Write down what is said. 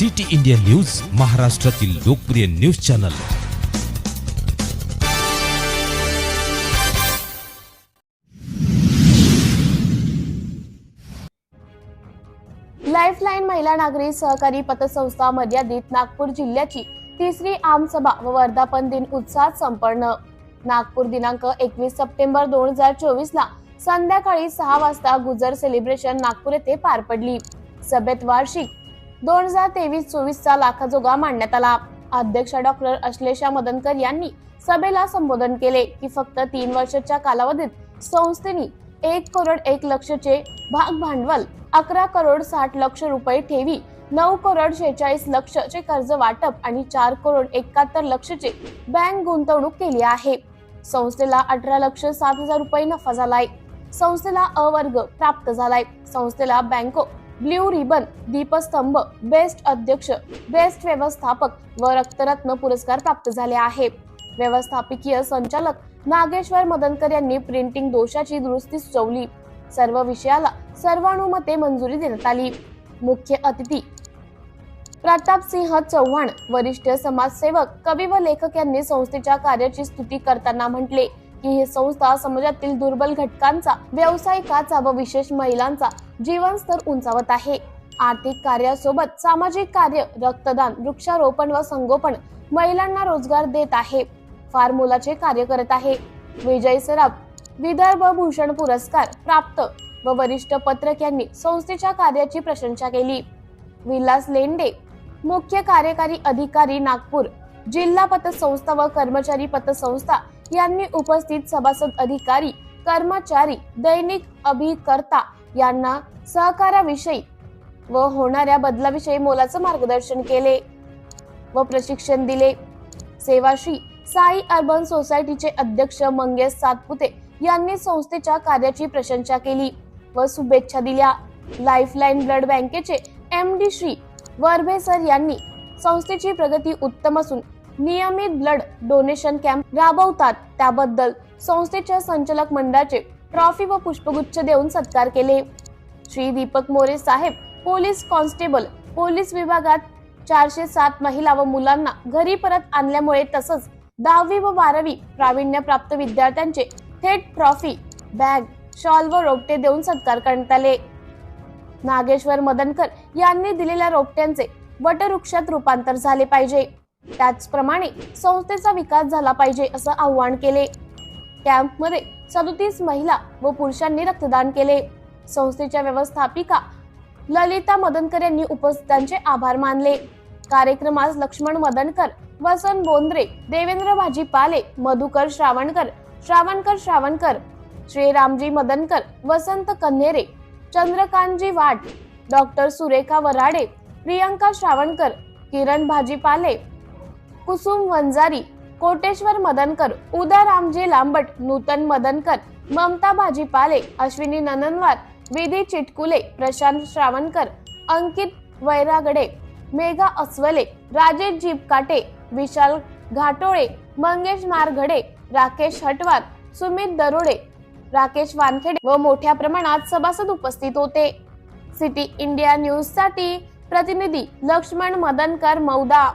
City India news महाराष्ट्रातील लोकप्रिय news channel. Lifeline महिला नागरी सहकारी पतसंस्था मर्यादित नागपूर जिल्ह्याची तिसरी आमसभा व वर्धापन दिन उत्साहात संपन्न. नागपूर दिनांक एकवीस सप्टेंबर दोन हजार चोवीस ला संध्याकाळी सहा वाजता गुजर सेलिब्रेशन नागपूर येथे पार पडली. सभेत वार्षिक दोन हजार तेवीस चोवीसचा लाखाजोगा मांडण्यात आला. अध्यक्ष डॉक्टर अश्लेषा मदनकर यांनी सभेला संबोधन केले की फक्त तीन वर्षाच्या कालावधीत संस्थेने एक करोड एक लक्षचे भाग भांडवल अकरा करोड साठ लक्ष रुपये ठेवी नऊ करोड शेहेचाळीस लक्षचे कर्ज वाटप आणि चार करोड एकाहत्तर लक्षचे बँक गुंतवणूक केली आहे. संस्थेला अठरा लक्ष सात हजार रुपये नफा झालाय. संस्थेला अवर्ग प्राप्त झालाय. संस्थेला बँको ब्ल्यू रिबन दीपस्तंभ बेस्ट अध्यक्ष बेस्ट व्यवस्थापक व रक्तरत्न पुरस्कार प्राप्त झाले आहे. व्यवस्थापकीय संचालक नागेश्वर मदनकर यांनी प्रिंटिंग दोषाची दुरुस्ती सुचवली. सर्व विषयाला सर्वानुमते मंजुरी देण्यात आली. मुख्य अतिथी प्रताप सिंह चव्हाण वरिष्ठ समाजसेवक कवी व लेखक यांनी संस्थेच्या कार्याची स्तुती करताना म्हटले की ही संस्था समाजातील दुर्बल घटकांचा व्यावसायिकाचा व विशेष महिलांचा जीवनस्तर उंचावत आहे. आर्थिक कार्यासोबत सामाजिक कार्य रक्तदान वृक्षारोपण व संगोपन महिलांना रोजगार देत आहे. फार मोलाचे कार्य करत आहे. विजय सराफ विदर्भ भूषण पुरस्कार प्राप्त व वरिष्ठ पत्रक यांनी संस्थेच्या कार्याची प्रशंसा केली. विलास लेंडे मुख्य कार्यकारी अधिकारी नागपूर जिल्हा पतसंस्था व कर्मचारी पतसंस्था यांनी उपस्थित सभासद अधिकारी कर्मचारी दैनिक अभिकर्ता यांना सहकार्याविषयी व होणाऱ्या बदलाविषयी मोलाचं मार्गदर्शन केले व प्रशिक्षण दिले. सेवाश्री साई अर्बन सोसायटीचे अध्यक्ष मंगेश सातपुते यांनी संस्थेच्या कार्याची प्रशंसा केली व शुभेच्छा दिल्या. लाईफलाईन ब्लड बँकेचे M D Shri Varbhe sir यांनी संस्थेची प्रगती उत्तम असून नियमित ब्लड डोनेशन कॅम्प राबवतात. त्याबद्दल संस्थेच्या संचालक मंडळाचे ट्रॉफी व पुष्पगुच्छ देऊन सत्कार केले. श्री दीपक मोरे साहेब पोलीस कॉन्स्टेबल पोलीस विभागात चारशे सात महिला व मुलांना घरी परत आणल्यामुळे तसंच दहावी व बारावी प्रावीण्यप्राप्त विद्यार्थ्यांचे थेट ट्रॉफी बॅग शॉल व रोपटे देऊन सत्कार करण्यात आले. नागेश्वर मदनकर यांनी दिलेल्या रोपट्यांचे वटवृक्षात रूपांतर झाले पाहिजे. त्याचप्रमाणे संस्थेचा विकास झाला पाहिजे असं आव्हान केले. कॅम्पमध्ये सदोतीस महिला व पुरुषांनी रक्तदान केले. संस्थेच्या व्यवस्थापिका ललिता मदनकर यांनी उपस्थितांचे आभार मानले. कार्यक्रमास लक्ष्मण मदनकर वसंत बोंद्रे देवेंद्र भाजीपाले मधुकर श्रावणकर श्रावणकर श्रावणकर श्रीरामजी मदनकर वसंत कन्हेरे चंद्रकांतजी वाट डॉक्टर सुरेखा वराडे प्रियंका श्रावणकर किरण भाजीपाले कुसुम वंजारी कोटेश्वर मदनकर उदा रामजी लांबट नूतन मदनकर ममता भाजीपाले अश्विनी नननवार विधी चिटकुले प्रशांत श्रावणकर अंकित वैरागडे मेघा अस्वले राजेश जीपकाटे विशाल घाटोळे मंगेश मारघडे राकेश हटवार सुमित दरोडे राकेश वानखेडे व मोठ्या प्रमाणात सभासद उपस्थित होते. सिटी इंडिया न्यूजसाठी प्रतिनिधी लक्ष्मण मदनकर मौदा.